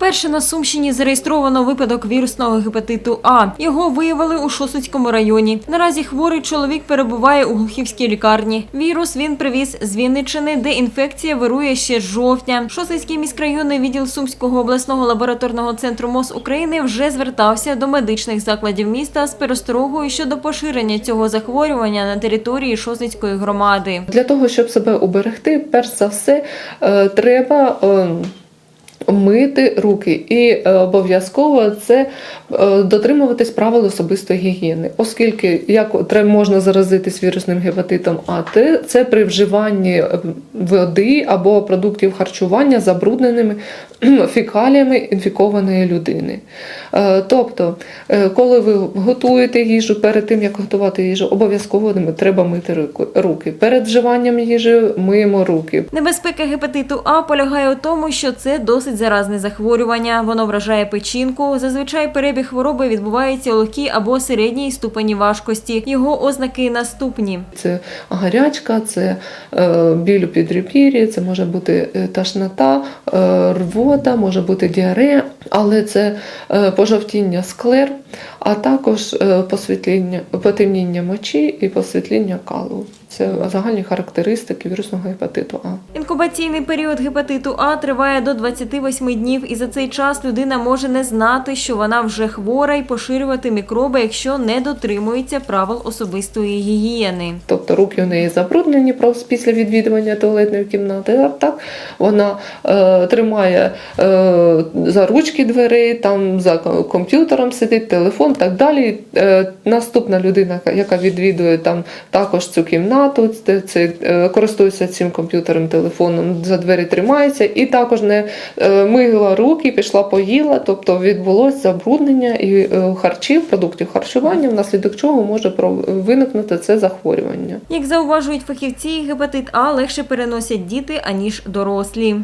Перше на Сумщині зареєстровано випадок вірусного гепатиту А. Його виявили у Шосицькому районі. Наразі хворий чоловік перебуває у глухівській лікарні. Вірус він привіз з Вінниччини, де інфекція вирує ще з жовтня. Шосицький міськрайонний відділ Сумського обласного лабораторного центру МОЗ України вже звертався до медичних закладів міста з пересторогою щодо поширення цього захворювання на території Шосицької громади. Для того, щоб себе уберегти, перш за все, е, треба. Мити руки і е, обов'язково це е, дотримуватись правил особистої гігієни, оскільки як можна заразитись вірусним гепатитом А, це при вживанні е, води або продуктів харчування забрудненими фекаліями інфікованої людини. Тобто, коли ви готуєте їжу, перед тим як готувати їжу, обов'язково треба мити руки. Перед вживанням їжі миємо руки. Небезпека гепатиту А полягає у тому, що це досить заразне захворювання. Воно вражає печінку. Зазвичай перебіг хвороби відбувається у легкій або середній ступені важкості. Його ознаки наступні. Це гарячка, це е, біль у підрепір'ї, це може бути е, тошнота, е, рвота, може бути діарея, але це пожовтіння склер, а також посвітління, потемніння мочі і посвітління калу. Це загальні характеристики вірусного гепатиту А. Інкубаційний період гепатиту А триває до 28 днів, і за цей час людина може не знати, що вона вже хвора, і поширювати мікроби, якщо не дотримується правил особистої гігієни. Тобто руки у неї забруднені просто після відвідування туалетної кімнати. А так вона е, тримає е, за ручки дверей, там за комп'ютером сидить, телефон, так далі. Е, наступна людина, яка відвідує там також цю кімнату, це, це, е, користується цим комп'ютером, телефоном, за двері тримається, і також не е, мила руки, пішла поїла, тобто відбулося забруднення і е, харчів, продуктів харчування, внаслідок чого може виникнути це захворювання. Як зауважують фахівці, гепатит А легше переносять діти аніж дорослі.